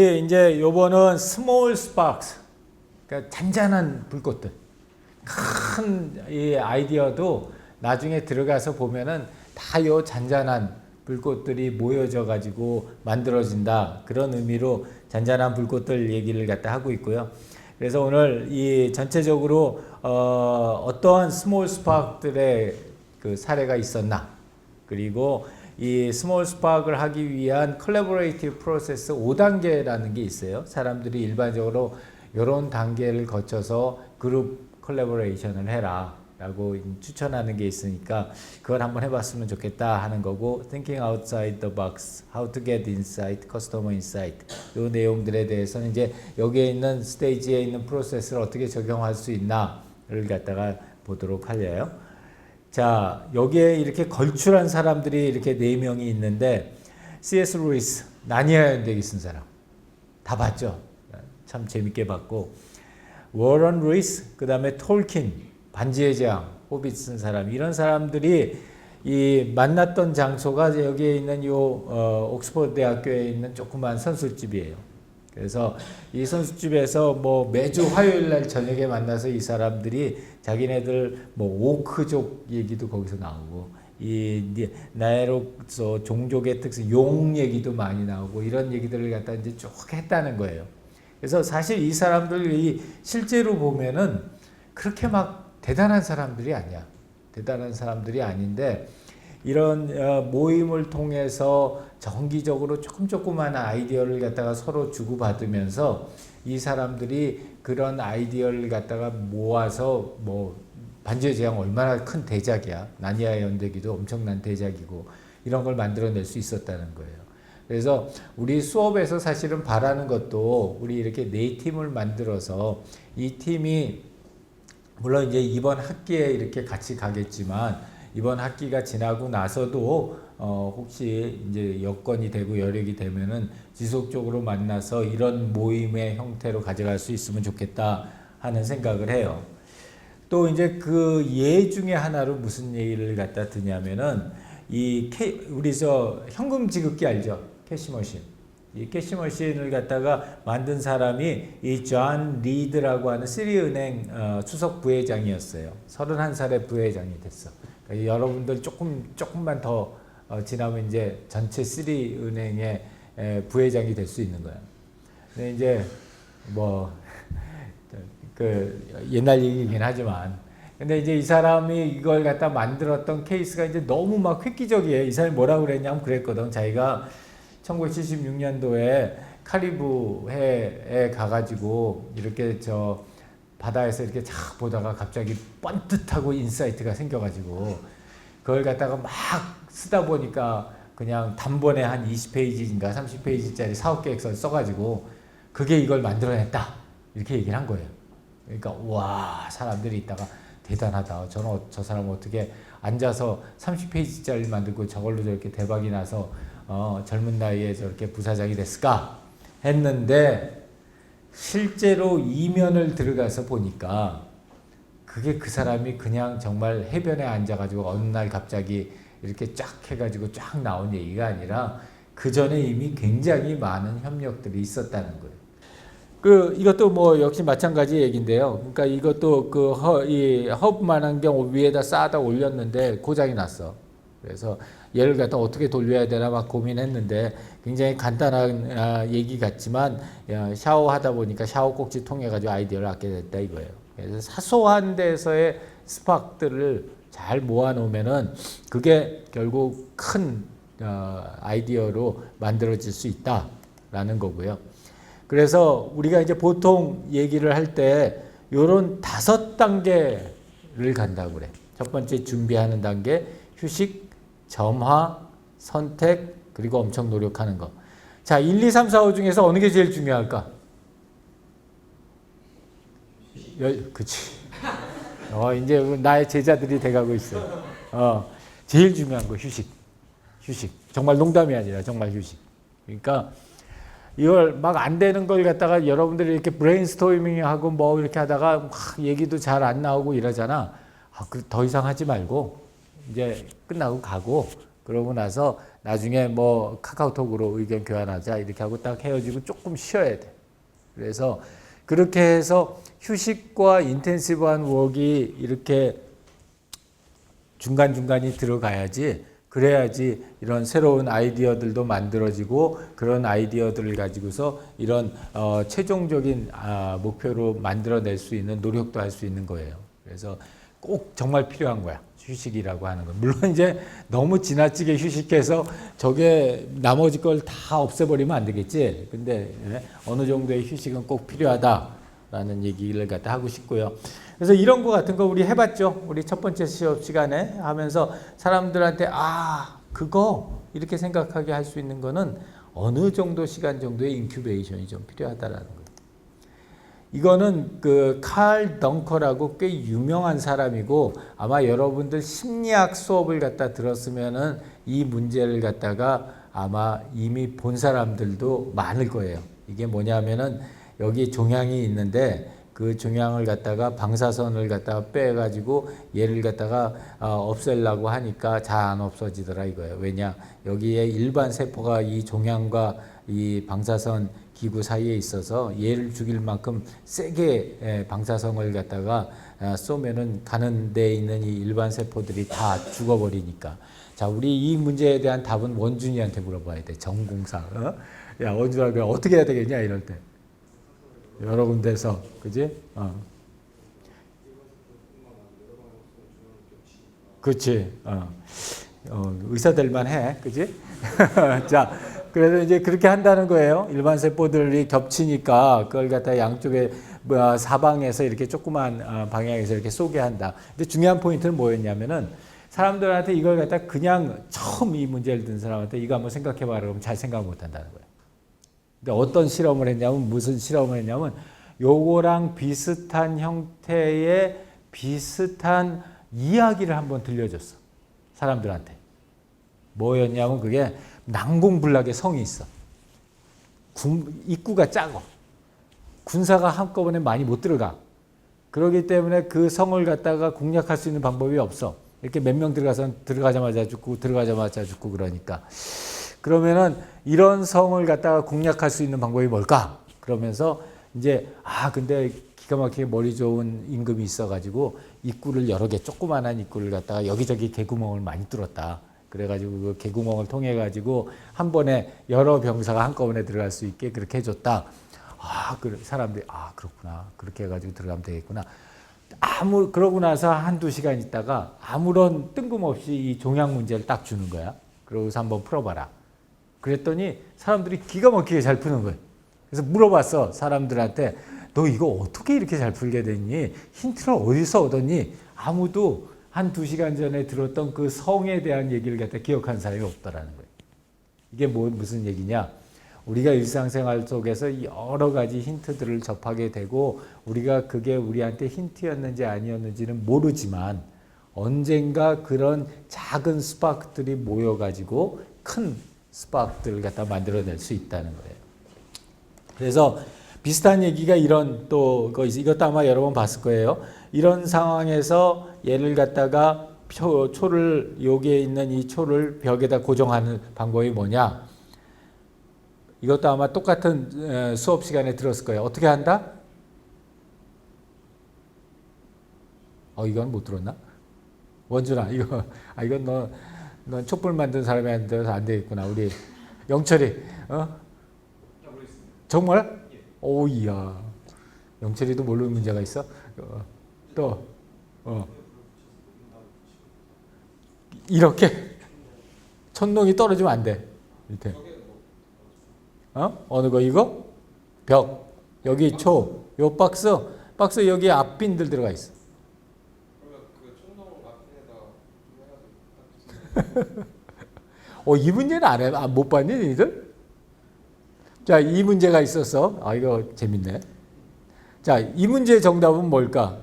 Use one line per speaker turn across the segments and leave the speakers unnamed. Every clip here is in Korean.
이제 요번은 스몰 스파크스. 그러니까 잔잔한 불꽃들. 큰 이 아이디어도 나중에 들어가서 보면은 다 요 잔잔한 불꽃들이 모여져 가지고 만들어진다. 그런 의미로 잔잔한 불꽃들 얘기를 갖다 하고 있고요. 그래서 오늘 이 전체적으로 어, 어떠한 스몰 스파크들의 그 사례가 있었나 그리고 이 스몰 스파크를 하기 위한 컬래버레이티브 프로세스 5단계라는 게 있어요. 사람들이 일반적으로 이런 단계를 거쳐서 그룹 컬래버레이션을 해라. 라고 추천하는 게 있으니까 그걸 한번 해봤으면 좋겠다 하는 거고 thinking outside the box, how to get insight, customer insight 이 내용들에 대해서는 이제 여기에 있는 스테이지에 있는 프로세스를 어떻게 적용할 수 있나를 갖다가 보도록 하려요. 자 여기에 이렇게 걸출한 사람들이 이렇게 네 명이 있는데 C.S. 루이스 나니아 연대기 쓴 사람 다 봤죠. 참 재밌게 봤고 워런 루이스 그 다음에 톨킨 반지의 제왕 호빗 쓴 사람 이런 사람들이 이 만났던 장소가 여기에 있는 요 어, 옥스퍼드 대학교에 있는 조그만 선술집이에요. 그래서 이 선술집에서 뭐 매주 화요일 날 저녁에 만나서 이 사람들이 자기네들 뭐 오크족 얘기도 거기서 나오고 이 나에로서 종족의 특성 용 얘기도 많이 나오고 이런 얘기들을 갖다 이제 쭉 했다는 거예요. 그래서 사실 이 사람들이 실제로 보면은 그렇게 막 대단한 사람들이 아니야. 대단한 사람들이 아닌데 이런 어, 모임을 통해서 정기적으로 조금 조그만 아이디어를 갖다가 서로 주고받으면서 이 사람들이 그런 아이디어를 갖다가 모아서 뭐 반지의 제왕 얼마나 큰 대작이야. 나니아 연대기도 엄청난 대작이고 이런 걸 만들어낼 수 있었다는 거예요. 그래서 우리 수업에서 사실은 바라는 것도 우리 이렇게 네 팀을 만들어서 이 팀이 물론 이제 이번 학기에 이렇게 같이 가겠지만 이번 학기가 지나고 나서도 어 혹시 이제 여건이 되고 여력이 되면은 지속적으로 만나서 이런 모임의 형태로 가져갈 수 있으면 좋겠다 하는 생각을 해요. 또 이제 그 예 중에 하나로 무슨 얘기를 갖다 드냐면은 이 K, 우리 저 현금 지급기 알죠? 캐시머신. 이 캐시머신을 갖다가 만든 사람이 이 존 리드라고 하는 시리은행 어, 수석 부회장이었어요. 31살에 부회장이 됐어. 여러분들 조금 조금만 더 어, 지나면 이제 전체 시리은행의 에, 부회장이 될 수 있는 거야. 근데 이제 뭐 그 옛날 얘기긴 하지만 근데 이제 이 사람이 이걸 갖다 만들었던 케이스가 이제 너무 막 획기적이에요. 이 사람이 뭐라고 그랬냐면 그랬거든. 자기가 1976년도에 카리브해에 가가지고 이렇게 저 바다에서 이렇게 쫙 보다가 갑자기 뻔듯하고 인사이트가 생겨가지고 그걸 갖다가 막 쓰다 보니까 그냥 단번에 한 20페이지인가 30페이지짜리 사업 계획서를 써가지고 그게 이걸 만들어냈다 이렇게 얘기를 한 거예요. 그러니까 와 사람들이 있다가 대단하다. 저는 어- 저 사람 어떻게 앉아서 30페이지짜리 만들고 저걸로 저렇게 대박이 나서 어, 젊은 나이에 저렇게 부사장이 됐을까 했는데 실제로 이면을 들어가서 보니까 그게 그 사람이 그냥 정말 해변에 앉아가지고 어느 날 갑자기 이렇게 쫙 해가지고 쫙 나온 얘기가 아니라 그 전에 이미 굉장히 많은 협력들이 있었다는 거예요. 그 이것도 뭐 역시 마찬가지 얘기인데요. 그러니까 이것도 그이 허브만한 경우 위에다 쌓아다 올렸는데 고장이 났어. 그래서 얘를 갖다 어떻게 돌려야 되나 막 고민했는데 굉장히 간단한 아, 얘기 같지만 야, 샤워하다 보니까 샤워 꼭지 통해 가지고 아이디어를 갖게 됐다 이거예요. 그래서 사소한 데서의 스파크들을 잘 모아 놓으면은 그게 결국 큰 어, 아이디어로 만들어질 수 있다라는 거고요. 그래서 우리가 이제 보통 얘기를 할 때 요런 다섯 단계를 간다고 그래. 첫 번째 준비하는 단계, 휴식, 점화, 선택, 그리고 엄청 노력하는 거. 자, 1, 2, 3, 4, 5 중에서 어느 게 제일 중요할까? 여, 그치. 어, 이제 나의 제자들이 돼가고 있어. 어, 제일 중요한 거 휴식. 휴식. 정말 농담이 아니라 정말 휴식. 그러니까 이걸 막 안 되는 걸 갖다가 여러분들이 이렇게 브레인스토밍 하고 뭐 이렇게 하다가 막 얘기도 잘 안 나오고 이러잖아. 아, 그더 이상 하지 말고 이제 끝나고 가고 그러고 나서 나중에 뭐 카카오톡으로 의견 교환하자 이렇게 하고 딱 헤어지고 조금 쉬어야 돼. 그래서 그렇게 해서 휴식과 인텐시브한 워크이 이렇게 중간중간이 들어가야지 그래야지 이런 새로운 아이디어들도 만들어지고 그런 아이디어들을 가지고서 이런 어, 최종적인 아, 목표로 만들어낼 수 있는 노력도 할 수 있는 거예요. 그래서 꼭 정말 필요한 거야. 휴식이라고 하는 건. 물론 이제 너무 지나치게 휴식해서 저게 나머지 걸 다 없애버리면 안 되겠지. 근데 예, 어느 정도의 휴식은 꼭 필요하다라는 얘기를 갖다 하고 싶고요. 그래서 이런 거 같은 거 우리 해봤죠. 우리 첫 번째 시업 시간에 하면서 사람들한테 아 그거 이렇게 생각하게 할 수 있는 거는 어느 정도 시간 정도의 인큐베이션이 좀 필요하다라는 거예요. 이거는 그 칼 덩커라고 꽤 유명한 사람이고 아마 여러분들 심리학 수업을 갖다 들었으면은 이 문제를 갖다가 아마 이미 본 사람들도 많을 거예요. 이게 뭐냐면은 여기 종양이 있는데 그 종양을 갖다가 방사선을 갖다가 빼가지고 얘를 갖다가 어, 없애려고 하니까 잘 안 없어지더라 이거예요. 왜냐 여기에 일반 세포가 이 종양과 이 방사선 기구 사이에 있어서 얘를 죽일 만큼 세게 에, 방사선을 갖다가 아, 쏘면은 가는 데 있는 이 일반 세포들이 다 죽어버리니까. 자, 우리 이 문제에 대한 답은 원준이한테 물어봐야 돼. 전공사. 어? 야, 원준아, 그 어떻게 해야 되겠냐 이럴 때. 여러 군데서, 그지? 어. 그렇지. 어. 어, 의사들만 해, 그지? 자, 그래서 이제 그렇게 한다는 거예요. 일반 세포들이 겹치니까 그걸 갖다 양쪽에 뭐 사방에서 이렇게 조그만 어, 방향에서 이렇게 쏘게 한다. 근데 중요한 포인트는 뭐였냐면은 사람들한테 이걸 갖다 그냥 처음 이 문제를 든 사람한테 이거 한번 생각해봐라 그러면 잘 생각 못 한다는 거예요. 근데 어떤 실험을 했냐면 무슨 실험을 했냐면 요거랑 비슷한 형태의 비슷한 이야기를 한번 들려줬어. 사람들한테. 뭐였냐면 그게 난공불락의 성이 있어. 군, 입구가 작아. 군사가 한꺼번에 많이 못 들어가. 그렇기 때문에 그 성을 갖다가 공략할 수 있는 방법이 없어. 이렇게 몇 명 들어가서 들어가자마자 죽고 들어가자마자 죽고 그러니까. 그러면은 이런 성을 갖다가 공략할 수 있는 방법이 뭘까? 그러면서 이제 아 근데 기가 막히게 머리 좋은 임금이 있어가지고 입구를 여러 개 조그만한 입구를 갖다가 여기저기 개구멍을 많이 뚫었다. 그래가지고 그 개구멍을 통해 가지고 한 번에 여러 병사가 한꺼번에 들어갈 수 있게 그렇게 해줬다. 아, 그 사람들이 아 그렇구나 그렇게 해가지고 들어가면 되겠구나. 아무 그러고 나서 한두 시간 있다가 아무런 뜬금없이 이 종양 문제를 딱 주는 거야. 그러고서 한번 풀어봐라. 그랬더니 사람들이 기가 막히게 잘 푸는 거예요. 그래서 물어봤어 사람들한테 너 이거 어떻게 이렇게 잘 풀게 됐니? 힌트를 어디서 얻었니? 아무도 한 두 시간 전에 들었던 그 성에 대한 얘기를 갖다 기억한 사람이 없다라는 거예요. 이게 뭐 무슨 얘기냐? 우리가 일상생활 속에서 여러 가지 힌트들을 접하게 되고 우리가 그게 우리한테 힌트였는지 아니었는지는 모르지만 언젠가 그런 작은 스파크들이 모여가지고 큰 스파크들을 갖다 만들어낼 수 있다는 거예요. 그래서 비슷한 얘기가 이런 또거 있- 이것도 아마 여러 번 봤을 거예요. 이런 상황에서 얘를 갖다가 초, 초를 여기에 있는 이 초를 벽에다 고정하는 방법이 뭐냐? 이것도 아마 똑같은 에, 수업 시간에 들었을 거예요. 어떻게 한다? 어 이건 못 들었나? 원준아 이거 아 이건 너 넌 촛불 만든 사람한테서 안 되겠구나. 우리 영철이 어? 정말? 오이야. 영철이도 모르는 문제가 있어? 어, 또, 어. 이렇게 천둥이 떨어지면 안 돼. 이렇게. 어? 어느 거 이거? 벽. 여기 초. 요 박스. 박스 여기 앞빈들 들어가 있어. 어, 이 문제는 안 해. 아, 못 봤니, 니들? 자, 이 문제가 있었어. 아, 이거 재밌네. 자, 이 문제의 정답은 뭘까?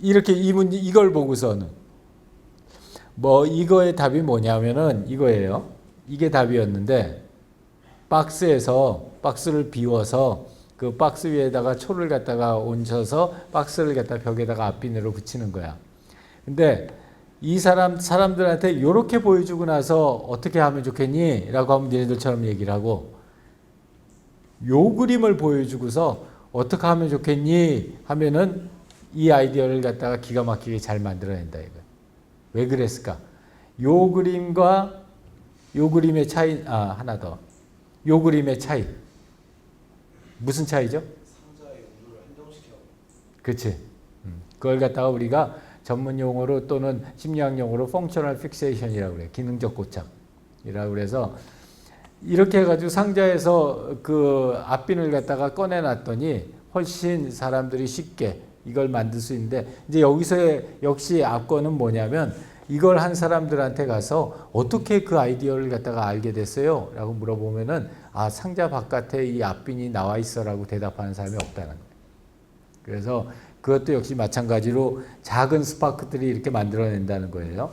이렇게 이 문제, 이걸 보고서는. 뭐, 이거의 답이 뭐냐면은 이거예요. 이게 답이었는데, 박스에서, 박스를 비워서 그 박스 위에다가 초를 갖다가 얹혀서 박스를 갖다 벽에다가 앞비늘로 붙이는 거야. 근데 이 사람 사람들한테 이렇게 보여주고 나서 어떻게 하면 좋겠니?라고 하면 니네들처럼 얘기를 하고 요 그림을 보여주고서 어떻게 하면 좋겠니 하면은 이 아이디어를 갖다가 기가 막히게 잘 만들어낸다 이거. 왜 그랬을까? 요 그림과 요 그림의 차이 아 하나 더. 요 그림의 차이. 무슨 차이죠? 그렇지. 음, 그걸 갖다가 우리가 전문 용어로 또는 심리학 용어로 펑셔널 픽세이션이라고 그래. 기능적 고착이라고 그래서 이렇게 해가지고 상자에서 그 앞빈을 갖다가 꺼내놨더니 훨씬 사람들이 쉽게 이걸 만들 수 있는데 이제 여기서의 역시 압권은 뭐냐면 이걸 한 사람들한테 가서 어떻게 그 아이디어를 갖다가 알게 됐어요? 라고 물어보면은 아 상자 바깥에 이 앞빈이 나와 있어 라고 대답하는 사람이 없다는 거예요. 그래서 그것도 역시 마찬가지로 작은 스파크들이 이렇게 만들어낸다는 거예요.